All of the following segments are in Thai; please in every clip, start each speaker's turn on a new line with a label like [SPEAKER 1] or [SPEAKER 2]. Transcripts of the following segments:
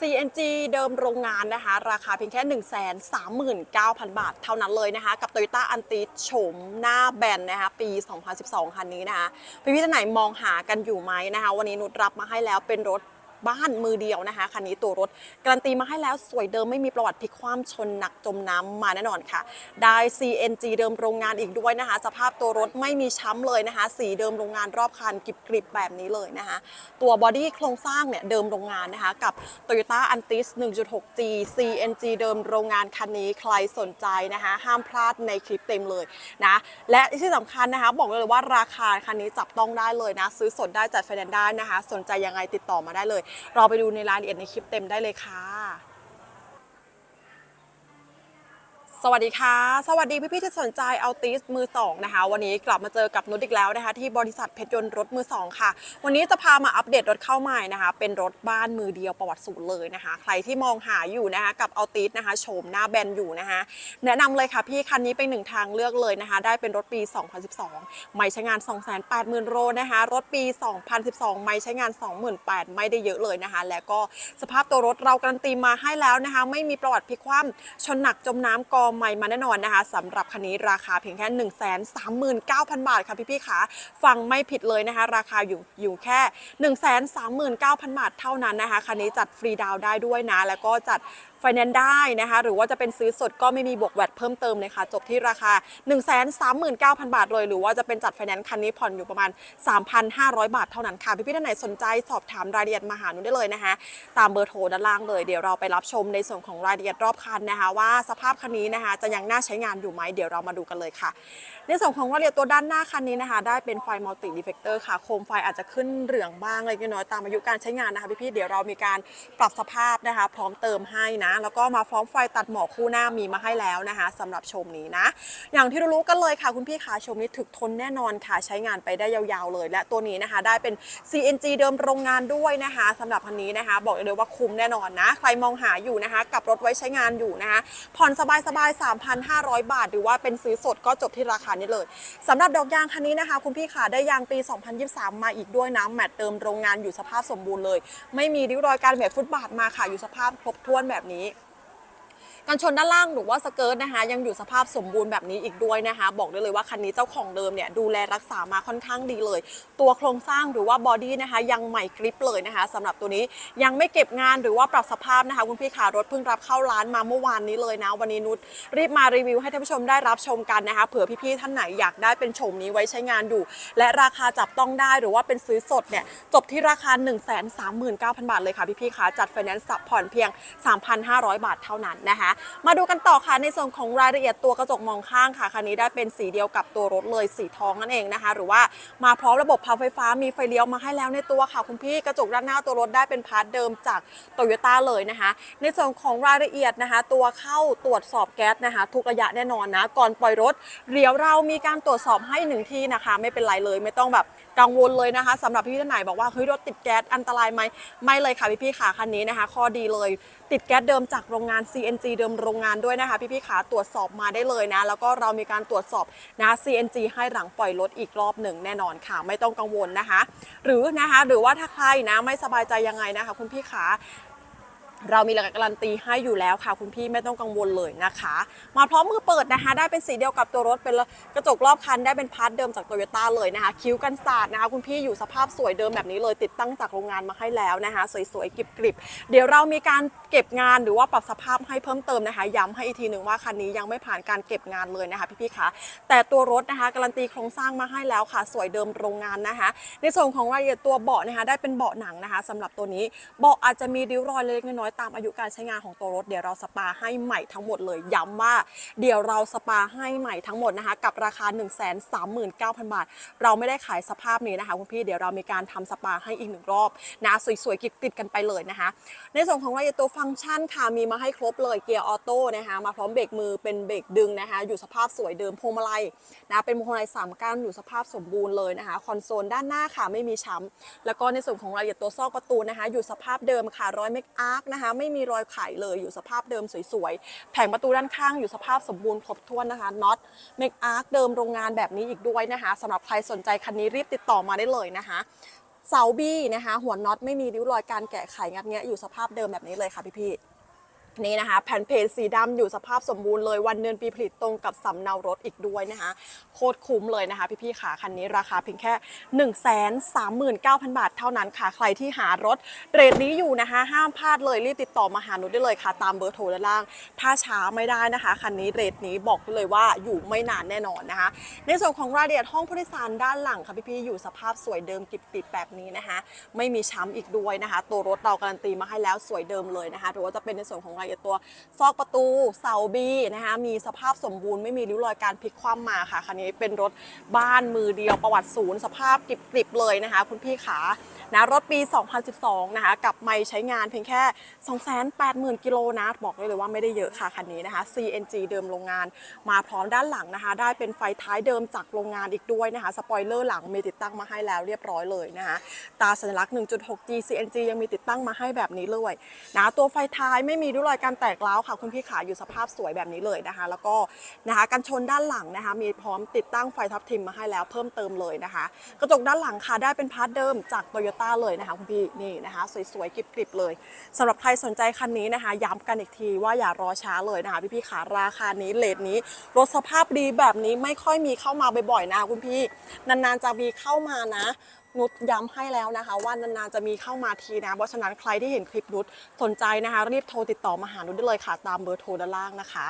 [SPEAKER 1] CNG เดิมโรงงานนะคะ ราคาเพียงแค่ 1 3 9 0 0 0 บาทเท่านั้นเลยนะคะ กับ Toyota a n t i โฉมหน้าแบนนะคะ ปี 2012 คันนี้นะคะพี่พี่ท่านไหนมองหากันอยู่ไหมนะคะ วันนี้นุชรับมาให้แล้วเป็นรถ บ้านมือเดียวนะคะคันนี้ตัวรถการันตีมาให้แล้วสวยเดิมไม่มีประวัติพลิกคว่ำชนหนักจมน้ำมาแน่นอนค่ะ ได้ CNG เดิมโรงงานอีกด้วยนะคะ สภาพตัวรถไม่มีช้ำเลยนะคะ สีเดิมโรงงานรอบคันกริบๆแบบนี้เลยนะคะ ตัวบอดี้โครงสร้างเนี่ยเดิมโรงงานนะคะ กับ Toyota Antis 1.6G CNG เดิมโรงงานคันนี้ใครสนใจนะคะ ห้ามพลาดในคลิปเต็มเลยนะและที่สำคัญนะคะ บอกเลยว่าราคาคันนี้จับต้องได้เลยนะ ซื้อสดได้จัดไฟแนนซ์ได้นะคะ สนใจยังไงติดต่อมาได้เลยราไปดูในรายละเอียดในคลิปเต็มได้เลยค่ะ สวัสดีค่ะ สวัสดีพี่ๆที่สนใจเอาติสมือสองนะคะ วันนี้กลับมาเจอกับนุชอีกแล้วนะคะ ที่บริษัทเพชรยนต์รถมือสองค่ะ วันนี้จะพามาอัปเดตรถเข้าใหม่นะคะ เป็นรถบ้านมือเดียวประวัติสูตรเลยนะคะ ใครที่มองหาอยู่นะคะ กับเอาติสนะคะโฉมหน้าแบนอยู่นะคะ แนะนำเลยค่ะพี่คันนี้เป็นหนึ่งทางเลือกเลยนะคะ ได้เป็นรถปี 2012 ไม่ใช้งาน 280,000 โลนะคะ รถปี 2012 ไม่ใช้งาน 28,000 ไม่ได้เยอะเลยนะคะ แล้วก็สภาพตัวรถเราการันตีมาให้แล้วนะคะ ไม่มีประวัติพลิกคว่ำชนหนักจมน้ำกองไม่มาแน่นอนนะคะสำหรับคันนี้ราคาเพียงแค่ 1 3 9 0 0 0 บาทค่ะพี่ๆค่ะฟังไม่ผิดเลยนะคะ ราคาอยู่อยู่แค่ 1 3 9 0 0 0 บาทเท่านั้นนะคะ คันนี้จัดฟรีดาวได้ด้วยนะ แล้วก็จัดไฟแนนซ์ได้นะคะ หรือว่าจะเป็นซื้อสดก็ไม่มีบวกแวดเพิ่มเติมเลยค่ะ จบที่ราคา 1 3 9 0 0 0 บาทเลย หรือว่าจะเป็นจัดไฟแนนซ์คันนี้ผ่อนอยู่ประมาณ 3,500 บาทเท่านั้นค่ะ พี่ๆท่านไหนสนใจสอบถามรายละเอียดมาหาหนูได้เลยนะคะ ตามเบอร์โทรด้านล่างเลย เดี๋ยวเราไปรับชมในส่วนของรายละเอียดรอบคันนะคะ ว่าสภาพคันนี้นะคะ จะยังน่าใช้งานอยู่ไหมเดี๋ยวเรามาดูกันเลยค่ะ ในส่วนของรายละเอียดตัวด้านหน้าคันนี้นะคะ ได้เป็นไฟมัลติดีเฟกเตอร์ค่ะโคมไฟอาจจะขึ้นเหลืองบ้างเล็กน้อยตามอายุการใช้งานนะคะพี่ๆเดี๋ยวเรามีการปรับสภาพนะคะ พร้อมเติมให้นะ แล้วก็มาพร้อมไฟตัดหมอกคู่หน้ามีมาให้แล้วนะคะสำหรับชมนี้นะ อย่างที่รู้กันเลยค่ะคุณพี่ขาชมนี้ถึกทนแน่นอนค่ะใช้งานไปได้ยาวๆเลย และตัวนี้นะคะได้เป็น CNG เดิมโรงงานด้วยนะคะสำหรับคันนี้นะคะ บอกเลยว่าคุ้มแน่นอนนะ ใครมองหาอยู่นะคะ กับรถไว้ใช้งานอยู่นะคะผ่อนสบายๆได้3,500 บาท หรือว่าเป็นซื้อสดก็จบที่ราคานี้เลยสำหรับดอกยางคันนี้นะคะ คุณพี่ขาได้ยางปี 2023 มาอีกด้วยนะแมตต์เติมโรงงานอยู่สภาพสมบูรณ์เลย ไม่มีริ้วรอยการแหวกฟุตบาทมาค่ะอยู่สภาพครบถ้วนแบบนี้ กันชนด้านล่างหรือว่าสเกิร์ตนะคะ ยังอยู่สภาพสมบูรณ์แบบนี้อีกด้วยนะคะ บอกได้เลยว่าคันนี้เจ้าของเดิมเนี่ยดูแลรักษามาค่อนข้างดีเลย ตัวโครงสร้างหรือว่าบอดี้นะคะยังใหม่กริปเลยนะคะสำหรับตัวนี้ยังไม่เก็บงานหรือว่าปรับสภาพนะคะ คุณพี่ขารถเพิ่งรับเข้าร้านมาเมื่อวานนี้เลยนะ วันนี้นุชรีบมารีวิวให้ท่านผู้ชมได้รับชมกันนะคะเผื่อพี่ๆท่านไหนอยากได้เป็นโฉมนี้ไว้ใช้งานอยู่ และราคาจับต้องได้หรือว่าเป็นซื้อสดเนี่ยจบที่ราคา 1 3 9 0 0 0 บาทเลยค่ะพี่ๆคะจัดไฟแนนซ์ผ่อนเพียง 3,500 บาทเท่านั้นนะคะมาดูกันต่อค่ะในส่วนของรายละเอียดตัวกระจกมองข้างค่ะคันนี้ได้เป็นสีเดียวกับตัวรถเลยสีทองนั่นเองนะคะ หรือว่ามาพร้อมระบบพับไฟฟ้ามีไฟเลี้ยวมาให้แล้วในตัวค่ะคุณพี่กระจกด้านหน้าตัวรถได้เป็นพาร์ทเดิมจากโตโยต้าเลยนะคะ ในส่วนของรายละเอียดนะคะ ตัวเข้าตรวจสอบแก๊สนะคะ ทุกระยะแน่นอนนะ ก่อนปล่อยรถเดี๋ยวเรามีการตรวจสอบให้หนึ่งที่นะคะ ไม่เป็นไรเลยไม่ต้องแบบกังวลเลยนะคะสำหรับพี่ท่านไหนบอกว่าเฮ้ยรถติดแก๊สอันตรายไหมไม่เลยค่ะพี่พี่ๆค่ะคันนี้นะคะ ข้อดีเลย ติดแก๊สเดิมจากโรงงาน CNG เดิิมโรงงานด้วยนะคะพี่พี่ๆขาตรวจสอบมาได้เลยนะ แล้วก็เรามีการตรวจสอบนะ CNG ให้หลังปล่อยรถอีกรอบหนึ่งแน่นอนค่ะ ไม่ต้องกังวลนะคะ หรือนะคะหรือว่าถ้าใครนะไม่สบายใจยังไงนะคะ คุณพี่ขา เรามีหลักการันตีให้อยู่แล้วค่ะ คุณพี่ไม่ต้องกังวลเลยนะคะ มาพร้อมมือเปิดนะคะ ได้เป็นสีเดียวกับตัวรถเป็นกระจกรอบคันได้เป็นพาร์ทเดิมจากโตโยต้าเลยนะคะ คิ้วกันศาสตร์นะคะคุณพี่อยู่สภาพสวยเดิมแบบนี้เลยติดตั้งจากโรงงานมาให้แล้วนะคะ สวยๆกริบๆเดี๋ยวเรามีการเก็บงานหรือว่าปรับสภาพให้เพิ่มเติมนะคะ ย้ำให้อีกทีหนึ่งว่าคันนี้ยังไม่ผ่านการเก็บงานเลยนะคะพี่ๆคะแต่ตัวรถนะคะการันตีโครงสร้างมาให้แล้วค่ะ สวยเดิมโรงงานนะคะ ในส่วนของรายละเอียดตัวเบาะนะคะ ได้เป็นเบาะหนังนะคะสำหรับตัวนี้เบาะอาจจะมีริ้วรอยเล็กๆน้อยๆตามอายุการใช้งานของตัวรถเดี๋ยวเราสปาให้ใหม่ทั้งหมดเลยย้ำว่าเดี๋ยวเราสปาให้ใหม่ทั้งหมดนะคะกับราคา 1 3 9 0 0 0 บาท เราไม่ได้ขายสภาพนี้นะคะคุณพี่เดี๋ยวเรามีการทำสปาให้อีกหนึ่งรอบนะสวยๆกิบติดกันไปเลยนะคะ ในส่วนของรายละเอียดตัวฟังก์ชันค่ะมีมาให้ครบเลยเกียร์ออโต้นะคะมาพร้อมเบรกมือเป็นเบรกดึงนะคะอยู่สภาพสวยเดิมพวงมาลัยนะเป็นพวงมาลัยสามก้านอยู่สภาพสมบูรณ์เลยนะคะคอนโซลด้านหน้าค่ะไม่มีช้ำแล้วก็ในส่วนของรายละเอียดตัวซอกประตูนะคะ อยู่สภาพเดิมค่ะร้อยเมคอาร์คนะคะ ไม่มีรอยไขเลยอยู่สภาพเดิมสวยๆ แผงประตูด้านข้างอยู่สภาพสมบูรณ์ครบถ้วนนะคะน็อตเมกอาร์คเดิมโรงงานแบบนี้อีกด้วยนะคะสำหรับใครสนใจคันนี้รีบติดต่อมาได้เลยนะคะเสาบี้นะคะ หัวน็อตไม่มีริ้วรอยการแกะไขงัดแงะอยู่สภาพเดิมแบบนี้เลยค่ะพี่ๆ นี่นะคะแผ่นเพจสีดำอยู่สภาพสมบูรณ์เลยวันเดือนปีผลิตตรงกับสำเนารถอีกด้วยนะคะโคตรคุ้มเลยนะคะ พี่ๆขาคันนี้ราคาเพียงแค่ 1 3 9 0 0 0 บาทเท่านั้นค่ะใครที่หารถเรทนี้อยู่นะคะ ห้ามพลาดเลยรีบติดต่อมาหานุได้เลยค่ะ ตามเบอร์โทรด้านล่าง ถ้าช้าไม่ได้นะคะ คันนี้เรทนี้บอกเลยว่าอยู่ไม่นานแน่นอนนะคะ ในส่วนของรายละเอียดห้องผู้โดยสารด้านหลังค่ะพี่ๆอยู่สภาพสวยเดิมกิบติดแบบนี้นะคะ ไม่มีช้ำอีกด้วยนะคะ ตัวรถเราการันตีมาให้แล้วสวยเดิมเลยนะคะหรือว่าจะเป็นในส่วนของอยละเอียดตัวซอกประตูเสาบีนะคะมีสภาพสมบูรณ์ไม่มีริ้วรอยการพลิกคว่ำมาค่ะคันนี้เป็นรถบ้านมือเดียวประวัติศูนย์สภาพกริบๆเลยนะคะ คุณพี่ขา นะรถปี 2012 นะคะกับไม่ใช้งานเพียงแค่ 280,000 กิโลนะบอกได้เลยว่าไม่ได้เยอะค่ะคันนี้นะคะ CNG เดิมโรงงาน มาพร้อมด้านหลังนะคะ ได้เป็นไฟท้ายเดิมจากโรงงานอีกด้วยนะคะสปอยเลอร์หลังมีติดตั้งมาให้แล้วเรียบร้อยเลยนะคะตาสัญลักษณ์ 1.6G CNG ยังมีติดตั้งมาให้แบบนี้เลยนะตัวไฟท้ายไม่มีริ้วรอยการแตกร้าวค่ะคุณพี่ขาอยู่สภาพสวยแบบนี้เลยนะคะ แล้วก็นะคะกันชนด้านหลังนะคะ มีพร้อมติดตั้งไฟทับทิมมาให้แล้วเพิ่มเติมเลยนะคะ กระจกด้านหลังค่ะได้เป็นพาร์ทเดิมจากโตโยต้าเลยนะคะคุณพี่นี่นะคะ สวยๆกริบๆเลยสำหรับใครสนใจคันนี้นะคะ ย้ำกันอีกทีว่าอย่ารอช้าเลยนะคะพี่ๆขาราคานี้เลทนี้รถสภาพดีแบบนี้ไม่ค่อยมีเข้ามาบ่อยๆนะคะคุณพี่นานๆจะมีเข้ามานะนุชย้ำให้แล้วนะคะ ว่านานๆจะมีเข้ามาทีนะ เพราะฉะนั้นใครที่เห็นคลิปนุชสนใจนะคะ รีบโทรติดต่อมาหานุชได้เลยค่ะ ตามเบอร์โทรด้านล่างนะคะ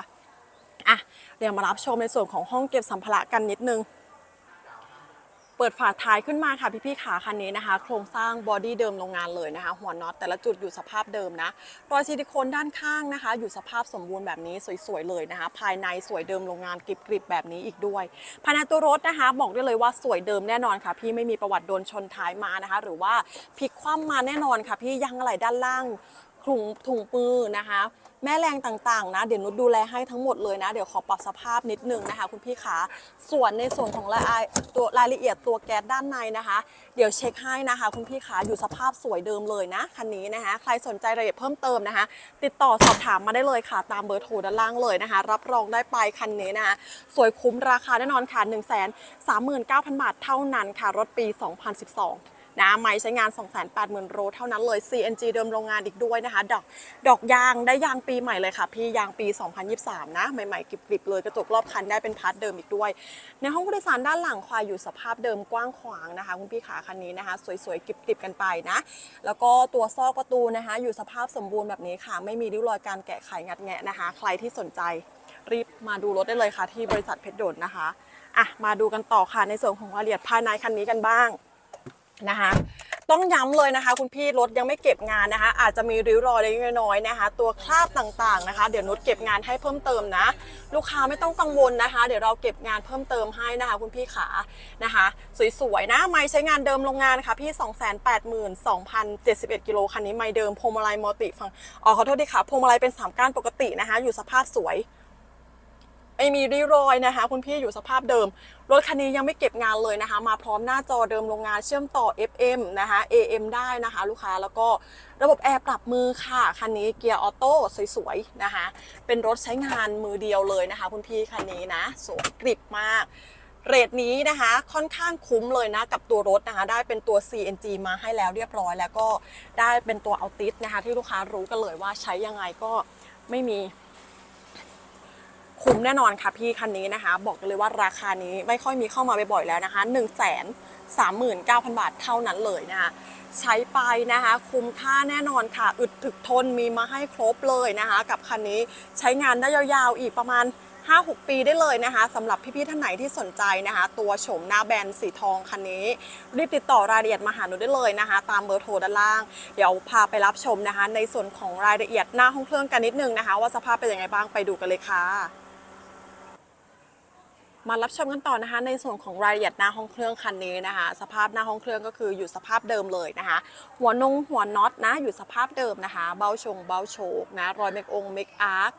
[SPEAKER 1] อะเดี๋ยวมารับชมในส่วนของห้องเก็บสัมภาระกันนิดนึง เปิดฝาท้ายขึ้นมาค่ะพี่ๆขาคันนี้นะคะ โครงสร้างบอดี้เดิมโรงงานเลยนะคะ หัวน็อตแต่ละจุดอยู่สภาพเดิมนะรอยซิลิโคนด้านข้างนะคะ อยู่สภาพสมบูรณ์แบบนี้สวยๆเลยนะคะ ภายในสวยเดิมโรงงานกริบๆแบบนี้อีกด้วย ภายในตัวรถนะคะ บอกได้เลยว่าสวยเดิมแน่นอนค่ะ พี่ไม่มีประวัติโดนชนท้ายมานะคะ หรือว่าพลิกคว่ำมาแน่นอนค่ะ พี่ยางอะไหล่ด้านล่าง ถุงถุงปือนะคะ แม่แรงต่างๆนะ เดี๋ยวนุชดูแลให้ทั้งหมดเลยนะ เดี๋ยวขอปรับสภาพนิดนึงนะคะ คุณพี่ขาส่วนในส่วนของรายตัวรายละเอียดตัวแก๊สด้านในนะคะ เดี๋ยวเช็คให้นะคะ คุณพี่ขาอยู่สภาพสวยเดิมเลยนะคันนี้นะคะ ใครสนใจรายละเอียดเพิ่มเติมนะคะ ติดต่อสอบถามมาได้เลยค่ะ ตามเบอร์โทรด้านล่างเลยนะคะ รับรองได้ไปคันนี้นะคะสวยคุ้มราคาแน่นอนค่ะ1 3 9 0 0 0 บาทเท่านั้นค่ะรถปี 2012 นะไม่ใช้งาน 280,000โลเท่านั้นเลย CNG เดิมโรงงานอีกด้วยนะคะ ดอกดอกยางได้ยางปีใหม่เลยค่ะ พี่ยางปี 2023 นะใหม่ๆกริบๆเลยกระจกรอบคันได้เป็นพาร์ทเดิมอีกด้วย ในห้องผู้โดยสารด้านหลังควายอยู่สภาพเดิมกว้างขวางนะคะคุณพี่ขาคันนี้นะคะ สวยๆกริบๆกันไปนะ แล้วก็ตัวซอกประตูนะคะ อยู่สภาพสมบูรณ์แบบนี้ค่ะ ไม่มีริ้วรอยการแกะไขงัดแงะนะคะ ใครที่สนใจรีบมาดูรถได้เลยค่ะ ที่บริษัทเพชรดลนะคะอะมาดูกันต่อค่ะในส่วนของรายละเอียดภายในคันนี้กันบ้าง นะคะต้องย้ำเลยนะคะ คุณพี่รถยังไม่เก็บงานนะคะ อาจจะมีริ้วรอยเล็กน้อยนะคะ ตัวคราบต่างๆนะคะ เดี๋ยวนุชเก็บงานให้เพิ่มเติมนะ ลูกค้าไม่ต้องกังวลนะคะ เดี๋ยวเราเก็บงานเพิ่มเติมให้นะคะ คุณพี่ขานะคะ สวยๆนะไม้ใช้งานเดิมโรงงานค่ะพี่ 282,071กิโลคันนี้ไม้เดิมพวงมาลัยมัลติฟังอ๋อขอโทษดีค่ะพวงมาลัยเป็นสามก้านปกตินะคะ อยู่สภาพสวย ไม่มีริ้วรอยนะคะ คุณพี่อยู่สภาพเดิม รถคันนี้ยังไม่เก็บงานเลยนะคะ มาพร้อมหน้าจอเดิมโรงงานเชื่อมต่อ FM นะคะ AM ได้นะคะ ลูกค้าแล้วก็ระบบแอร์ปรับมือค่ะ คันนี้เกียร์ออโต้สวยๆนะคะ เป็นรถใช้งานมือเดียวเลยนะคะ คุณพี่คันนี้นะ สวยกริบมากเรทนี้นะคะค่อนข้างคุ้มเลยนะกับตัวรถนะคะ ได้เป็นตัว CNG มาให้แล้วเรียบร้อย แล้วก็ได้เป็นตัวอัลติสนะคะ ที่ลูกค้ารู้กันเลยว่าใช้ยังไงก็ไม่มี คุ้มแน่นอนค่ะพี่คันนี้นะคะ บอกเลยว่าราคานี้ไม่ค่อยมีเข้ามาบ่อยๆแล้วนะคะ 1 3 9 0 0 0 บาทเท่านั้นเลยนะคะใช้ไปนะคะ คุ้มค่าแน่นอนค่ะ อึดถึกทนมีมาให้ครบเลยนะคะ กับคันนี้ใช้งานได้ยาวๆอีกประมาณ 5-6 ปีได้เลยนะคะสำหรับพี่ๆท่านไหนที่สนใจนะคะ ตัวโฉมหน้าแบรนด์สีทองคันนี้ รีบติดต่อรายละเอียดมาหาหนูได้เลยนะคะ ตามเบอร์โทรด้านล่าง เดี๋ยวพาไปรับชมนะคะ ในส่วนของรายละเอียดหน้าห้องเครื่องกันนิดนึงนะคะ ว่าสภาพเป็นยังไงบ้างไปดูกันเลยค่ะ มารับชมกันต่อนะคะ ในส่วนของรายละเอียดหน้าห้องเครื่องคันนี้นะคะ สภาพหน้าห้องเครื่องก็คืออยู่สภาพเดิมเลยนะคะ หัวนงหัวน็อตนะอยู่สภาพเดิมนะคะ เบ้าชงเบ้าโชกนะรอยเมกองเมกอาร์ค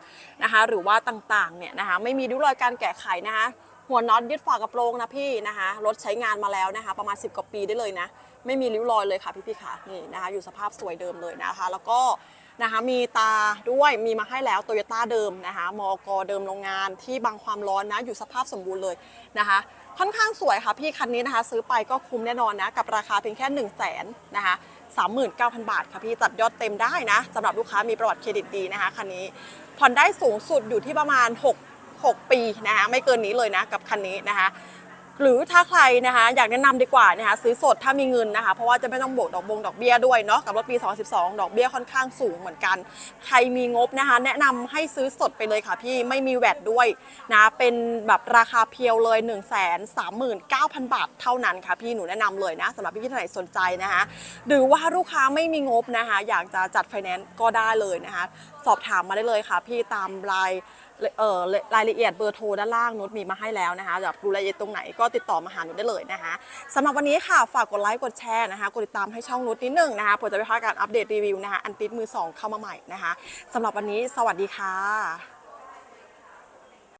[SPEAKER 1] นะคะหรือว่าต่างๆเนี่ยนะคะไม่มีริ้วรอยการแก้ไขนะคะหัวน็อตยึดฝากระโปรงนะพี่นะคะรถใช้งานมาแล้วนะคะ ประมาณ 10 กว่าปีได้เลยนะ ไม่มีริ้วรอยเลยค่ะพี่ๆค่ะนี่นะคะ อยู่สภาพสวยเดิมเลยนะคะ แล้วก็ นะคะมีตาด้วยมีมาให้แล้วโตโยต้าเดิมนะคะมอกเดิมโรงงานที่บังความร้อนนะอยู่สภาพสมบูรณ์เลยนะคะค่อนข้างสวยค่ะพี่คันนี้นะคะ ซื้อไปก็คุ้มแน่นอนนะกับราคาเพียงแค่1 0 0 0 0แสนนะคะ39,000 บาทค่ะพี่จัดยอดเต็มได้นะสำหรับลูกค้ามีประวัติเครดิตดีนะคะคันนี้ผ่อนได้สูงสุดอยู่ที่ประมาณ 6 6 ปีนะคะไม่เกินนี้เลยนะกับคันนี้นะคะ หรือถ้าใครนะคะอยากแนะนำดีกว่านะคะซื้อสดถ้ามีเงินนะคะ เพราะว่าจะไม่ต้องบวกดอกบงดอกเบี้ยด้วยเนาะกับรถปี 2012 ดอกเบี้ยค่อนข้างสูงเหมือนกัน ใครมีงบนะคะ แนะนำให้ซื้อสดไปเลยค่ะพี่ไม่มีแวดด้วยนะเป็นแบบราคาเพียวเลย 1 3 9 0 0 0 บาทเท่านั้นค่ะพี่หนูแนะนำเลยนะสำหรับพี่ที่ท่านไหนสนใจนะคะหรือว่าลูกค้าไม่มีงบนะคะ อยากจะจัดไฟแนนซ์ก็ได้เลยนะคะสอบถามมาได้เลยค่ะพี่ตามราย เอ่อรายละเอียดเบอร์โทรด้านล่างนุชมีมาให้แล้วนะคะอยากดูรายละเอียดตรงไหนก็ติดต่อมาหานุชได้เลยนะคะสำหรับวันนี้ค่ะฝากกดไลค์กดแชร์นะคะกดติดตามให้ช่องนุชนิดหนึ่งนะคะเพื่อจะไปพาการอัปเดตรีวิวนะคะอันติดมือสองเข้ามาใหม่นะคะสำหรับวันนี้สวัสดีค่ะ